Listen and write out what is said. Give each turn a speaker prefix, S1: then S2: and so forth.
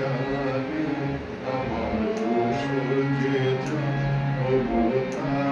S1: সারে আমার সূর্যের অবতার